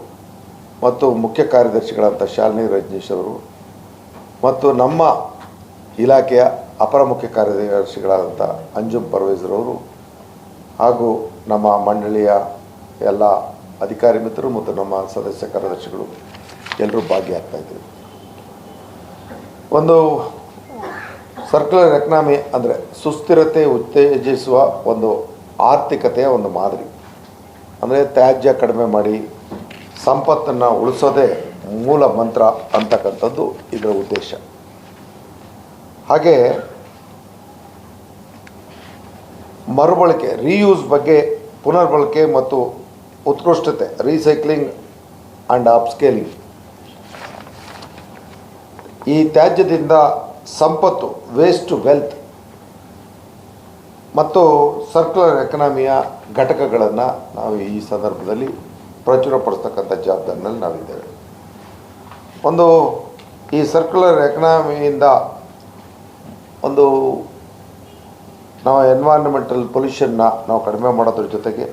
ಮತ್ತು ಮುಖ್ಯ ಕಾರ್ಯದರ್ಶಿಗಳಾದಂಥ ಶಾಲಿನಿ ರಜನೀಶ್ ಅವರು ಮತ್ತು ನಮ್ಮ ಇಲಾಖೆಯ ಅಪರ ಮುಖ್ಯ ಕಾರ್ಯದರ್ಶಿಗಳಾದಂಥ ಅಂಜುಮ್ ಪರ್ವೇಜ್ರವರು ಹಾಗೂ ನಮ್ಮ ಮಂಡಳಿಯ ಎಲ್ಲ ಅಧಿಕಾರಿ ಮಿತ್ರರು ಮತ್ತು ನಮ್ಮ ಸದಸ್ಯ ಕಾರ್ಯದರ್ಶಿಗಳು ಎಲ್ಲರೂ ಭಾಗಿಯಾಗ್ತಾ ಇದ್ದೀವಿ ಒಂದು ಸರ್ಕ್ಯುಲರ್ ಎಕನಾಮಿ ಅಂದರೆ ಸುಸ್ಥಿರತೆ ಉತ್ತೇಜಿಸುವ ಒಂದು ಆರ್ಥಿಕತೆಯ ಒಂದು ಮಾದರಿ. ಅಂದರೆ ತ್ಯಾಜ್ಯ ಕಡಿಮೆ ಮಾಡಿ ಸಂಪತ್ತನ್ನು ಉಳಿಸೋದೇ ಮೂಲ ಮಂತ್ರ ಅಂತಕ್ಕಂಥದ್ದು ಇದರ ಉದ್ದೇಶ. ಹಾಗೆ ಮರುಬಳಕೆ ರೀಯೂಸ್ ಬಗ್ಗೆ ಪುನರ್ಬಳಕೆ ಮತ್ತು ಉತ್ಕೃಷ್ಟತೆ ರೀಸೈಕ್ಲಿಂಗ್ ಆ್ಯಂಡ್ ಅಪ್ಸ್ಕೇಲಿಂಗ್ ಈ ತ್ಯಾಜ್ಯದಿಂದ ಸಂಪತ್ತು ವೇಸ್ಟ್ ಟು ವೆಲ್ತ್ ಮತ್ತು ಸರ್ಕ್ಯುಲರ್ ಎಕನಾಮಿಯ ಘಟಕಗಳನ್ನು ನಾವು ಈ ಸಂದರ್ಭದಲ್ಲಿ ಪ್ರಚುರಪಡಿಸ್ತಕ್ಕಂಥ ಜವಾಬ್ದಾರಿನಲ್ಲಿ ನಾವಿದ್ದೇವೆ. ಒಂದು, ಈ ಸರ್ಕ್ಯುಲರ್ ಎಕನಾಮಿಯಿಂದ ಒಂದು ನಾವು ಎನ್ವೈರನ್ಮೆಂಟಲ್ ಪೊಲ್ಯೂಷನ್ನ ನಾವು ಕಡಿಮೆ ಮಾಡೋದ್ರ ಜೊತೆಗೆ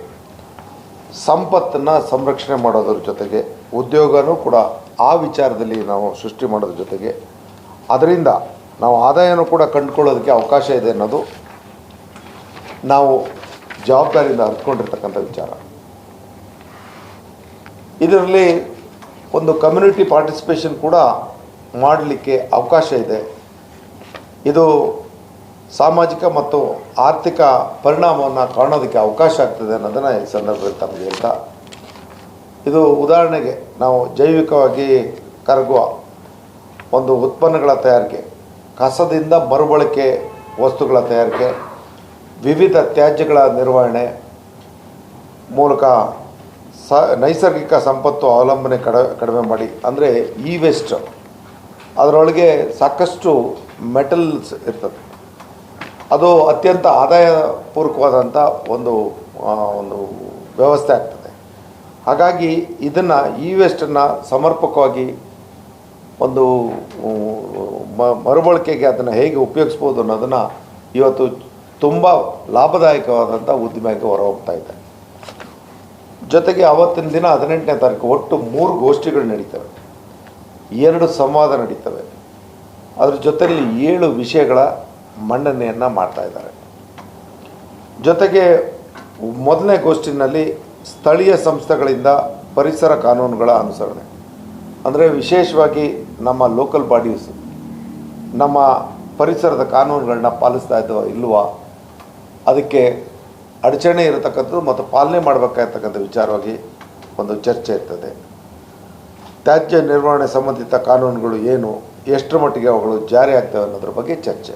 ಸಂಪತ್ತನ್ನು ಸಂರಕ್ಷಣೆ ಮಾಡೋದ್ರ ಜೊತೆಗೆ ಉದ್ಯೋಗನೂ ಕೂಡ ಆ ವಿಚಾರದಲ್ಲಿ ನಾವು ಸೃಷ್ಟಿ ಮಾಡೋದ್ರ ಜೊತೆಗೆ. ಅದರಿಂದ ನಾವು ಆದಾಯನೂ ಕೂಡ ಕಂಡುಕೊಳ್ಳೋದಕ್ಕೆ ಅವಕಾಶ ಇದೆ ಅನ್ನೋದು ನಾವು ಜವಾಬ್ದಾರಿಯಿಂದ ಅರ್ಥಕೊಂಡಿರ್ತಕ್ಕಂಥ ವಿಚಾರ. ಇದರಲ್ಲಿ ಒಂದು ಕಮ್ಯುನಿಟಿ ಪಾರ್ಟಿಸಿಪೇಷನ್ ಕೂಡ ಮಾಡಲಿಕ್ಕೆ ಅವಕಾಶ ಇದೆ. ಇದು ಸಾಮಾಜಿಕ ಮತ್ತು ಆರ್ಥಿಕ ಪರಿಣಾಮವನ್ನು ಕಾಣೋದಕ್ಕೆ ಅವಕಾಶ ಆಗ್ತದೆ ಅನ್ನೋದನ್ನು ಈ ಸಂದರ್ಭದಲ್ಲಿ ತಮಗೆ ಹೇಳ್ತಾ. ಇದು ಉದಾಹರಣೆಗೆ ನಾವು ಜೈವಿಕವಾಗಿ ಕರಗುವ ಒಂದು ಉತ್ಪನ್ನಗಳ ತಯಾರಿಕೆ, ಕಸದಿಂದ ಮರುಬಳಕೆ ವಸ್ತುಗಳ ತಯಾರಿಕೆ, ವಿವಿಧ ತ್ಯಾಜ್ಯಗಳ ನಿರ್ವಹಣೆ ಮೂಲಕ ಸ, ನೈಸರ್ಗಿಕ ಸಂಪತ್ತು ಅವಲಂಬನೆ ಕಡ, ಕಡಿಮೆ ಮಾಡಿ, ಅಂದರೆ ಈ ವೇಸ್ಟ್ ಅದರೊಳಗೆ ಸಾಕಷ್ಟು ಮೆಟಲ್ಸ್ ಇರ್ತದೆ. ಅದು ಅತ್ಯಂತ ಆದಾಯಪೂರ್ವಕವಾದಂಥ ಒಂದು ಒಂದು ವ್ಯವಸ್ಥೆ ಆಗ್ತದೆ. ಹಾಗಾಗಿ ಇದನ್ನು ಇ ವೇಸ್ಟನ್ನು ಸಮರ್ಪಕವಾಗಿ ಒಂದು ಮರುಬಳಕೆಗೆ ಅದನ್ನು ಹೇಗೆ ಉಪಯೋಗಿಸ್ಬೋದು ಅನ್ನೋದನ್ನು ಇವತ್ತು ತುಂಬ ಲಾಭದಾಯಕವಾದಂಥ ಉದ್ದಿಮೆಗೆ ಹೊರಹೋಗ್ತಾ ಇದೆ. ಜೊತೆಗೆ ಆವತ್ತಿನ ದಿನ ಹದಿನೆಂಟನೇ ತಾರೀಕು ಒಟ್ಟು ಮೂರು ಗೋಷ್ಠಿಗಳು ನಡೀತವೆ. ಎರಡು ಸಂವಾದ ನಡೀತವೆ. ಅದ್ರ ಜೊತೆಯಲ್ಲಿ ಏಳು ವಿಷಯಗಳ ಮಂಡನೆಯನ್ನು ಮಾಡ್ತಾ ಇದ್ದಾರೆ. ಜೊತೆಗೆ ಮೊದಲನೇ ಗೋಷ್ಠಿನಲ್ಲಿ ಸ್ಥಳೀಯ ಸಂಸ್ಥೆಗಳಿಂದ ಪರಿಸರ ಕಾನೂನುಗಳ ಅನುಸರಣೆ. ಅಂದರೆ ವಿಶೇಷವಾಗಿ ನಮ್ಮ ಲೋಕಲ್ ಬಾಡೀಸ್ ನಮ್ಮ ಪರಿಸರದ ಕಾನೂನುಗಳನ್ನ ಪಾಲಿಸ್ತಾ ಇದ್ದೋ ಇಲ್ವಾ, ಅದಕ್ಕೆ ಅಡಚಣೆ ಇರತಕ್ಕಂಥದ್ದು ಮತ್ತು ಪಾಲನೆ ಮಾಡಬೇಕಾಗಿರ್ತಕ್ಕಂಥ ವಿಚಾರವಾಗಿ ಒಂದು ಚರ್ಚೆ ಇರ್ತದೆ. ತ್ಯಾಜ್ಯ ನಿರ್ವಹಣೆ ಸಂಬಂಧಿತ ಕಾನೂನುಗಳು ಏನು, ಎಷ್ಟರ ಮಟ್ಟಿಗೆ ಅವುಗಳು ಜಾರಿ ಆಗ್ತವೆ ಅನ್ನೋದ್ರ ಬಗ್ಗೆ ಚರ್ಚೆ.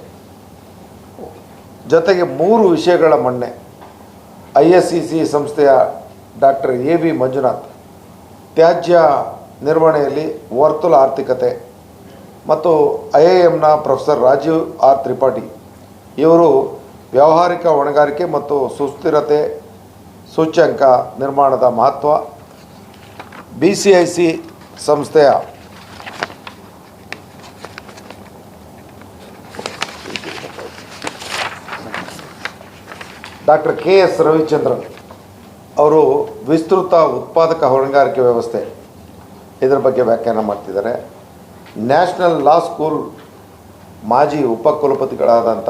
ಜೊತೆಗೆ ಮೂರು ವಿಷಯಗಳ ಮೊನ್ನೆ ಐ ಎಸ್ ಸಿ ಸಿ ಸಂಸ್ಥೆಯ ಡಾಕ್ಟರ್ ಎ ವಿ ಮಂಜುನಾಥ್ ತ್ಯಾಜ್ಯ ನಿರ್ವಹಣೆಯಲ್ಲಿ ವರ್ತುಲ ಆರ್ಥಿಕತೆ ಮತ್ತು ಐ ಐ ಎಮ್ನ ಪ್ರೊಫೆಸರ್ ರಾಜೀವ್ ಆರ್ ತ್ರಿಪಾಠಿ. ಇವರು ವ್ಯಾವಹಾರಿಕ ಹೊಣೆಗಾರಿಕೆ ಮತ್ತು ಸುಸ್ಥಿರತೆ ಸೂಚ್ಯಂಕ ನಿರ್ಮಾಣದ ಮಹತ್ವ. ಬಿ ಸಿ ಐ ಸಿ ಸಂಸ್ಥೆಯ ಡಾಕ್ಟರ್ ಕೆ ಎಸ್ ರವಿಚಂದ್ರನ್ ಅವರು ವಿಸ್ತೃತ ಉತ್ಪಾದಕ ಹೊಣೆಗಾರಿಕೆ ವ್ಯವಸ್ಥೆ ಇದರ ಬಗ್ಗೆ ವ್ಯಾಖ್ಯಾನ ಮಾಡ್ತಿದ್ದಾರೆ. ನ್ಯಾಷನಲ್ ಲಾ ಸ್ಕೂಲ್ ಮಾಜಿ ಉಪಕುಲಪತಿಗಳಾದಂಥ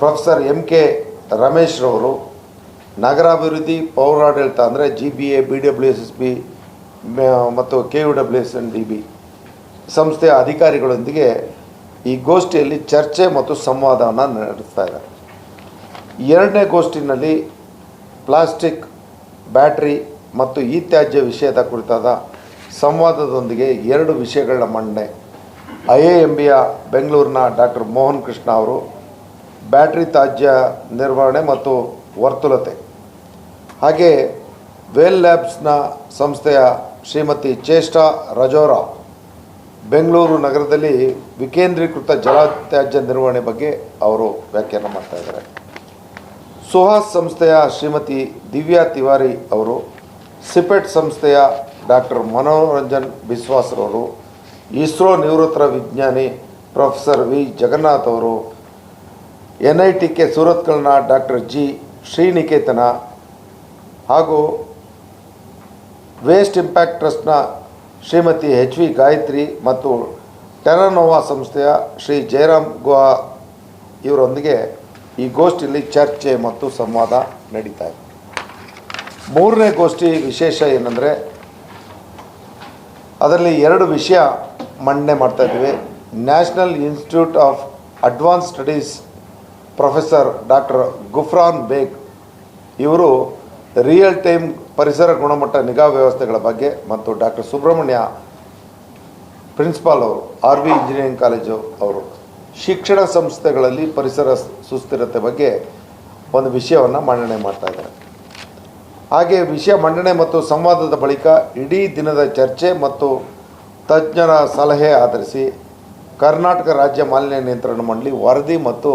ಪ್ರೊಫೆಸರ್ ಎಂ ಕೆ ರಮೇಶ್ರವರು ನಗರಾಭಿವೃದ್ಧಿ ಪೌರಾಡಳಿತ ಅಂದರೆ G B A B W S S B ಮತ್ತು K U W S N D B ಸಂಸ್ಥೆಯ ಅಧಿಕಾರಿಗಳೊಂದಿಗೆ ಈ ಗೋಷ್ಠಿಯಲ್ಲಿ ಚರ್ಚೆ ಮತ್ತು ಸಂವಾದವನ್ನು ನಡೆಸ್ತಾ ಇದ್ದಾರೆ. ಎರಡನೇ ಗೋಷ್ಠಿನಲ್ಲಿ ಪ್ಲಾಸ್ಟಿಕ್, ಬ್ಯಾಟ್ರಿ ಮತ್ತು ಈ ತ್ಯಾಜ್ಯ ವಿಷಯದ ಕುರಿತಾದ ಸಂವಾದದೊಂದಿಗೆ ಎರಡು ವಿಷಯಗಳ ಮಂಡನೆ. ಐ ಎ ಎಂ ಬಿಯ ಬೆಂಗಳೂರಿನ ಡಾಕ್ಟರ್ ಮೋಹನ್ ಕೃಷ್ಣ ಅವರು ಬ್ಯಾಟ್ರಿ ತ್ಯಾಜ್ಯ ನಿರ್ವಹಣೆ ಮತ್ತು ವರ್ತುಲತೆ. ಹಾಗೆ ವೇಲ್ ಲ್ಯಾಬ್ಸ್ನ ಸಂಸ್ಥೆಯ ಶ್ರೀಮತಿ ಚೇಷ್ಟಾ ರಜೋರಾ ಬೆಂಗಳೂರು ನಗರದಲ್ಲಿ ವಿಕೇಂದ್ರೀಕೃತ ಜಲ ತ್ಯಾಜ್ಯ ನಿರ್ವಹಣೆ ಬಗ್ಗೆ ಅವರು ವ್ಯಾಖ್ಯಾನ ಮಾಡ್ತಾ ಇದ್ದಾರೆ. ಸುಹಾಸ್ ಸಂಸ್ಥೆಯ ಶ್ರೀಮತಿ ದಿವ್ಯಾ ತಿವಾರಿ ಅವರು, ಸಿಪೆಟ್ ಸಂಸ್ಥೆಯ ಡಾಕ್ಟರ್ ಮನೋರಂಜನ್ ಬಿಸ್ವಾಸ್ರವರು, ಇಸ್ರೋ ನಿವೃತ್ತರ ವಿಜ್ಞಾನಿ ಪ್ರೊಫೆಸರ್ ವಿ. ಜಗನ್ನಾಥ್ ಅವರು ಎನ್ ಐ ಟಿ ಕೆ ಸೂರತ್ಕಲ್ನ ಡಾಕ್ಟರ್ ಜಿ. ಶ್ರೀನಿಕೇತನ ಹಾಗೂ ವೇಸ್ಟ್ ಇಂಪ್ಯಾಕ್ಟ್ ಟ್ರಸ್ಟ್ನ ಶ್ರೀಮತಿ ಎಚ್ ವಿ ಗಾಯತ್ರಿ ಮತ್ತು ಟೆರನೋವಾ ಸಂಸ್ಥೆಯ ಶ್ರೀ ಜಯರಾಮ್ ಗುಹಾ ಇವರೊಂದಿಗೆ ಈ ಗೋಷ್ಠಿಯಲ್ಲಿ ಚರ್ಚೆ ಮತ್ತು ಸಂವಾದ ನಡೀತಾ ಇದೆ. ಮೂರನೇ ಗೋಷ್ಠಿ ವಿಶೇಷ ಏನಂದರೆ, ಅದರಲ್ಲಿ ಎರಡು ವಿಷಯ ಮಂಡನೆ ಮಾಡ್ತಾ ಇದ್ದೀವಿ. National institute of advance studies professor doctor Gufran Baig ಇವರು ರಿಯಲ್ ಟೈಮ್ ಪರಿಸರ ಗುಣಮಟ್ಟ ನಿಗಾ ವ್ಯವಸ್ಥೆಗಳ ಬಗ್ಗೆ ಮತ್ತು ಡಾಕ್ಟರ್ ಸುಬ್ರಹ್ಮಣ್ಯ ಪ್ರಿನ್ಸಿಪಾಲ್ ಅವರು, ಆರ್ ವಿ ಇಂಜಿನಿಯರಿಂಗ್ ಕಾಲೇಜು ಅವರು. ಶಿಕ್ಷಣ ಸಂಸ್ಥೆಗಳಲ್ಲಿ ಪರಿಸರ ಸುಸ್ಥಿರತೆ ಬಗ್ಗೆ ಒಂದು ವಿಷಯವನ್ನು ಮಂಡನೆ ಮಾಡ್ತಾ ಇದ್ದಾರೆ. ಹಾಗೆ ವಿಷಯ ಮಂಡನೆ ಮತ್ತು ಸಂವಾದದ ಬಳಿಕ ಇಡೀ ದಿನದ ಚರ್ಚೆ ಮತ್ತು ತಜ್ಞರ ಸಲಹೆ ಆಧರಿಸಿ ಕರ್ನಾಟಕ ರಾಜ್ಯ ಮಾಲಿನ್ಯ ನಿಯಂತ್ರಣ ಮಂಡಳಿ ವರದಿ ಮತ್ತು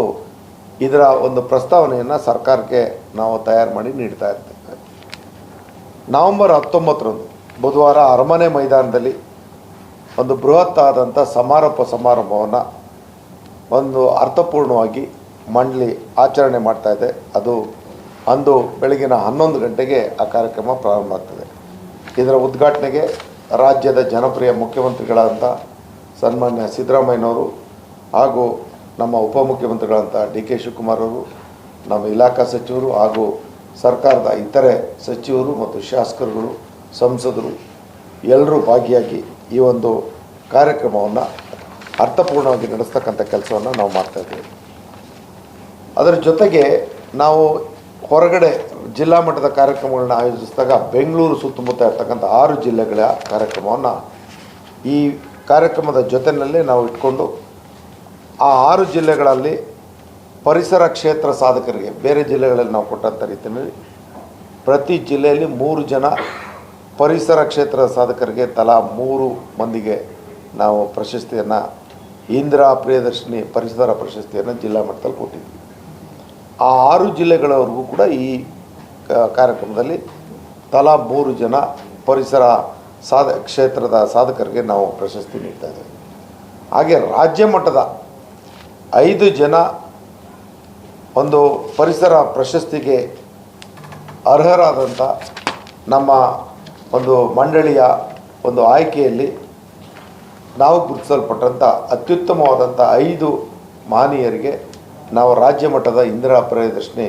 ಇದರ ಒಂದು ಪ್ರಸ್ತಾವನೆಯನ್ನು ಸರ್ಕಾರಕ್ಕೆ ನಾವು ತಯಾರು ಮಾಡಿ ನೀಡ್ತಾ ಇರ್ತೇವೆ. ನವೆಂಬರ್ ಹತ್ತೊಂಬತ್ತರಂದು ಬುಧವಾರ ಅರಮನೆ ಮೈದಾನದಲ್ಲಿ ಒಂದು ಬೃಹತ್ ಸಮಾರೋಪ ಸಮಾರಂಭವನ್ನು ಒಂದು ಅರ್ಥಪೂರ್ಣವಾಗಿ ಮಂಡಳಿ ಆಚರಣೆ ಮಾಡ್ತಾ ಇದೆ. ಅದು ಅಂದು ಬೆಳಗಿನ ಹನ್ನೊಂದು ಗಂಟೆಗೆ ಆ ಕಾರ್ಯಕ್ರಮ ಪ್ರಾರಂಭ ಆಗ್ತದೆ. ಇದರ ಉದ್ಘಾಟನೆಗೆ ರಾಜ್ಯದ ಜನಪ್ರಿಯ ಮುಖ್ಯಮಂತ್ರಿಗಳಾದಂಥ ಸನ್ಮಾನ್ಯ ಸಿದ್ದರಾಮಯ್ಯನವರು ಹಾಗೂ ನಮ್ಮ ಉಪಮುಖ್ಯಮಂತ್ರಿಗಳಂಥ ಡಿ ಕೆ ಶಿವಕುಮಾರ್ ಅವರು, ನಮ್ಮ ಇಲಾಖಾ ಸಚಿವರು ಹಾಗೂ ಸರ್ಕಾರದ ಇತರೆ ಸಚಿವರು ಮತ್ತು ಶಾಸಕರುಗಳು, ಸಂಸದರು ಎಲ್ಲರೂ ಭಾಗಿಯಾಗಿ ಈ ಒಂದು ಕಾರ್ಯಕ್ರಮವನ್ನು ಅರ್ಥಪೂರ್ಣವಾಗಿ ನಡೆಸ್ತಕ್ಕಂಥ ಕೆಲಸವನ್ನು ನಾವು ಮಾಡ್ತಾ ಇದ್ದೇವೆ. ಅದರ ಜೊತೆಗೆ ನಾವು ಹೊರಗಡೆ ಜಿಲ್ಲಾ ಮಟ್ಟದ ಕಾರ್ಯಕ್ರಮಗಳನ್ನ ಆಯೋಜಿಸಿದಾಗ ಬೆಂಗಳೂರು ಸುತ್ತಮುತ್ತ ಇರ್ತಕ್ಕಂಥ ಆರು ಜಿಲ್ಲೆಗಳ ಕಾರ್ಯಕ್ರಮವನ್ನು ಈ ಕಾರ್ಯಕ್ರಮದ ಜೊತೆಯಲ್ಲೇ ನಾವು ಇಟ್ಕೊಂಡು ಆ ಆರು ಜಿಲ್ಲೆಗಳಲ್ಲಿ ಪರಿಸರ ಕ್ಷೇತ್ರ ಸಾಧಕರಿಗೆ ಬೇರೆ ಜಿಲ್ಲೆಗಳಲ್ಲಿ ನಾವು ಕೊಟ್ಟಂಥ ರೀತಿಯಲ್ಲಿ ಪ್ರತಿ ಜಿಲ್ಲೆಯಲ್ಲಿ ಮೂರು ಜನ ಪರಿಸರ ಕ್ಷೇತ್ರದ ಸಾಧಕರಿಗೆ ತಲಾ ಮೂರು ಮಂದಿಗೆ ನಾವು ಪ್ರಶಸ್ತಿಯನ್ನು ಇಂದಿರಾ ಪ್ರಿಯದರ್ಶಿನಿ ಪರಿಸರ ಪ್ರಶಸ್ತಿಯನ್ನು ಜಿಲ್ಲಾ ಮಟ್ಟದಲ್ಲಿ ಕೊಟ್ಟಿದ್ವಿ. ಆ ಆರು ಜಿಲ್ಲೆಗಳವರೆಗೂ ಕೂಡ ಈ ಕಾರ್ಯಕ್ರಮದಲ್ಲಿ ತಲಾ ಮೂರು ಜನ ಪರಿಸರ ಸಾಧ, ಕ್ಷೇತ್ರದ ಸಾಧಕರಿಗೆ ನಾವು ಪ್ರಶಸ್ತಿ ನೀಡ್ತಾ ಇದ್ದೇವೆ. ಹಾಗೆ ರಾಜ್ಯ ಮಟ್ಟದ ಐದು ಜನ ಒಂದು ಪರಿಸರ ಪ್ರಶಸ್ತಿಗೆ ಅರ್ಹರಾದಂಥ ನಮ್ಮ ಒಂದು ಮಂಡಳಿಯ ಒಂದು ಆಯ್ಕೆಯಲ್ಲಿ ನಾವು ಗುರುತಿಸಲ್ಪಟ್ಟಂಥ ಅತ್ಯುತ್ತಮವಾದಂಥ ಐದು ಮಹನೀಯರಿಗೆ ನಾವು ರಾಜ್ಯ ಮಟ್ಟದ ಇಂದಿರಾ ಪ್ರಿಯದರ್ಶಿನಿ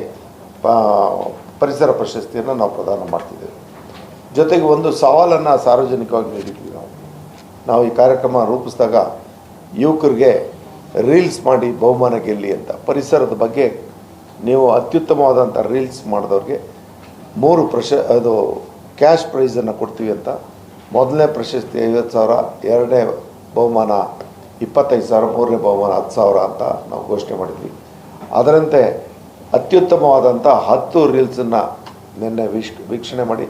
ಪರಿಸರ ಪ್ರಶಸ್ತಿಯನ್ನು ನಾವು ಪ್ರದಾನ ಮಾಡ್ತಿದ್ದೇವೆ. ಜೊತೆಗೆ ಒಂದು ಸವಾಲನ್ನು ಸಾರ್ವಜನಿಕವಾಗಿ ನೀಡಿದ್ವಿ ನಾವು. ನಾವು ಈ ಕಾರ್ಯಕ್ರಮ ರೂಪಿಸಿದಾಗ ಯುವಕರಿಗೆ ರೀಲ್ಸ್ ಮಾಡಿ ಬಹುಮಾನ ಗೆಲ್ಲಿ ಅಂತ. ಪರಿಸರದ ಬಗ್ಗೆ ನೀವು ಅತ್ಯುತ್ತಮವಾದಂಥ ರೀಲ್ಸ್ ಮಾಡಿದವ್ರಿಗೆ ಮೂರು ಪ್ರಶ, ಅದು ಕ್ಯಾಶ್ ಪ್ರೈಸನ್ನು ಕೊಡ್ತೀವಿ ಅಂತ. ಮೊದಲನೇ ಪ್ರಶಸ್ತಿ ಐವತ್ತು ಸಾವಿರ, ಎರಡನೇ ಬಹುಮಾನ ಇಪ್ಪತ್ತೈದು ಸಾವಿರ, ಮೂರನೇ ಬಹುಮಾನ ಹತ್ತು ಸಾವಿರ ಅಂತ ನಾವು ಘೋಷಣೆ ಮಾಡಿದ್ವಿ. ಅದರಂತೆ ಅತ್ಯುತ್ತಮವಾದಂಥ ಹತ್ತು ರೀಲ್ಸನ್ನು ನಿನ್ನೆ ವೀಕ್ಷ, ವೀಕ್ಷಣೆ ಮಾಡಿ,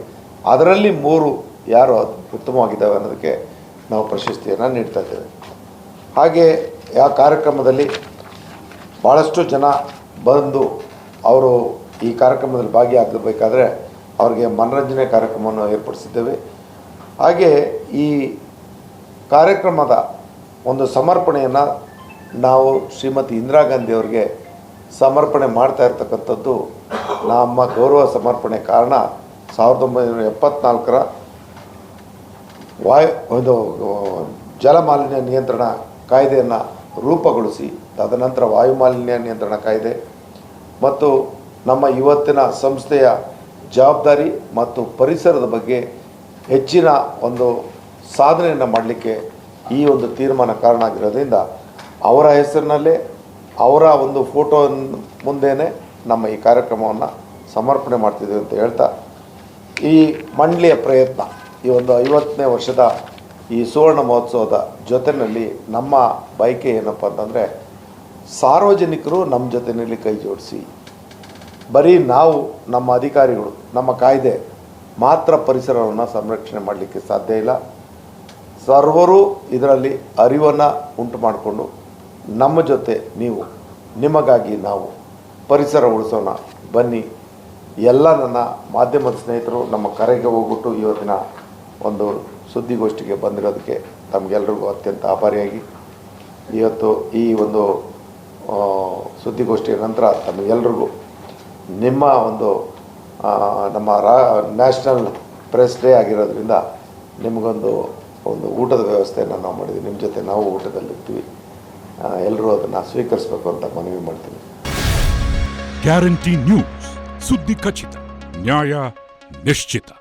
ಅದರಲ್ಲಿ ಮೂರು ಯಾರು ಉತ್ತಮವಾಗಿದ್ದಾವೆ ಅನ್ನೋದಕ್ಕೆ ನಾವು ಪ್ರಶಸ್ತಿಯನ್ನು ನೀಡ್ತಾ ಇದ್ದೇವೆ. ಹಾಗೆ ಆ ಕಾರ್ಯಕ್ರಮದಲ್ಲಿ ಭಾಳಷ್ಟು ಜನ ಬಂದು ಅವರು ಈ ಕಾರ್ಯಕ್ರಮದಲ್ಲಿ ಭಾಗಿಯಾಗಬೇಕಾದ್ರೆ ಅವರಿಗೆ ಮನರಂಜನೆ ಕಾರ್ಯಕ್ರಮವನ್ನು ಏರ್ಪಡಿಸಿದ್ದೇವೆ. ಹಾಗೆ ಈ ಕಾರ್ಯಕ್ರಮದ ಒಂದು ಸಮರ್ಪಣೆಯನ್ನು ನಾವು ಶ್ರೀಮತಿ ಇಂದಿರಾ ಗಾಂಧಿ ಅವರಿಗೆ ಸಮರ್ಪಣೆ ಮಾಡ್ತಾ ಇರ್ತಕ್ಕಂಥದ್ದು ನಮ್ಮ ಗೌರವ ಸಮರ್ಪಣೆ ಕಾರಣ ಸಾವಿರದ ಒಂಬೈನೂರ ಎಪ್ಪತ್ನಾಲ್ಕರ ವಾಯು ಒಂದು ಜಲಮಾಲಿನ್ಯ ನಿಯಂತ್ರಣ ಕಾಯ್ದೆಯನ್ನು ರೂಪುಗೊಳಿಸಿ, ತದನಂತರ ವಾಯುಮಾಲಿನ್ಯ ನಿಯಂತ್ರಣ ಕಾಯ್ದೆ ಮತ್ತು ನಮ್ಮ ಇವತ್ತಿನ ಸಂಸ್ಥೆಯ ಜವಾಬ್ದಾರಿ ಮತ್ತು ಪರಿಸರದ ಬಗ್ಗೆ ಹೆಚ್ಚಿನ ಒಂದು ಸಾಧನೆಯನ್ನು ಮಾಡಲಿಕ್ಕೆ ಈ ಒಂದು ತೀರ್ಮಾನ ಕಾರಣ ಆಗಿರೋದ್ರಿಂದ ಅವರ ಹೆಸರಿನಲ್ಲೇ ಅವರ ಒಂದು ಫೋಟೋ ಮುಂದೆಯೇ ನಮ್ಮ ಈ ಕಾರ್ಯಕ್ರಮವನ್ನು ಸಮರ್ಪಣೆ ಮಾಡ್ತಿದ್ದೀವಿ ಅಂತ ಹೇಳ್ತಾ ಈ ಮಂಡಳಿಯ ಪ್ರಯತ್ನ ಈ ಒಂದು ಐವತ್ತನೇ ವರ್ಷದ ಈ ಸುವರ್ಣ ಮಹೋತ್ಸವದ ಜೊತೆಯಲ್ಲಿ ನಮ್ಮ ಬಯಕೆ ಏನಪ್ಪ ಅಂತಂದರೆ ಸಾರ್ವಜನಿಕರು ನಮ್ಮ ಜೊತೆಯಲ್ಲಿ ಕೈ ಜೋಡಿಸಿ. ಬರೀ ನಾವು, ನಮ್ಮ ಅಧಿಕಾರಿಗಳು, ನಮ್ಮ ಕಾಯ್ದೆ ಮಾತ್ರ ಪರಿಸರವನ್ನು ಸಂರಕ್ಷಣೆ ಮಾಡಲಿಕ್ಕೆ ಸಾಧ್ಯ ಇಲ್ಲ. ಸರ್ವರು ಇದರಲ್ಲಿ ಅರಿವನ್ನು ಉಂಟು ಮಾಡಿಕೊಂಡು ನಮ್ಮ ಜೊತೆ ನೀವು, ನಿಮಗಾಗಿ ನಾವು ಪರಿಸರ ಉಳಿಸೋಣ. ಬನ್ನಿ, ಎಲ್ಲ ನನ್ನ ಮಾಧ್ಯಮದ ಸ್ನೇಹಿತರು ನಮ್ಮ ಕರೆಗೆ ಹೋಗ್ಬಿಟ್ಟು ಇವತ್ತಿನ ಒಂದು ಸುದ್ದಿಗೋಷ್ಠಿಗೆ ಬಂದಿರೋದಕ್ಕೆ ತಮಗೆಲ್ರಿಗೂ ಅತ್ಯಂತ ಆಭಾರಿಯಾಗಿ. ಇವತ್ತು ಈ ಒಂದು ಸುದ್ದಿಗೋಷ್ಠಿಯ ನಂತರ ತಮಗೆಲ್ರಿಗೂ ನಿಮ್ಮ ಒಂದು ನಮ್ಮ ರಾ, ನ್ಯಾಷನಲ್ ಪ್ರೆಸ್ ಡೇ ಆಗಿರೋದ್ರಿಂದ ನಿಮಗೊಂದು ಒಂದು ಊಟದ ವ್ಯವಸ್ಥೆಯನ್ನು ನಾವು ಮಾಡಿದ್ವಿ. ನಿಮ್ಮ ಜೊತೆ ನಾವು ಊಟದಲ್ಲಿರ್ತೀವಿ ಎಲ್ಲರೂ ಅದನ್ನು ಸ್ವೀಕರಿಸಬೇಕು ಅಂತ ಮನವಿ ಮಾಡ್ತೀನಿ. Guarantee news. ಸುದ್ದಿ ಖಚಿತ. ನ್ಯಾಯ ನಿಶ್ಚಿತ.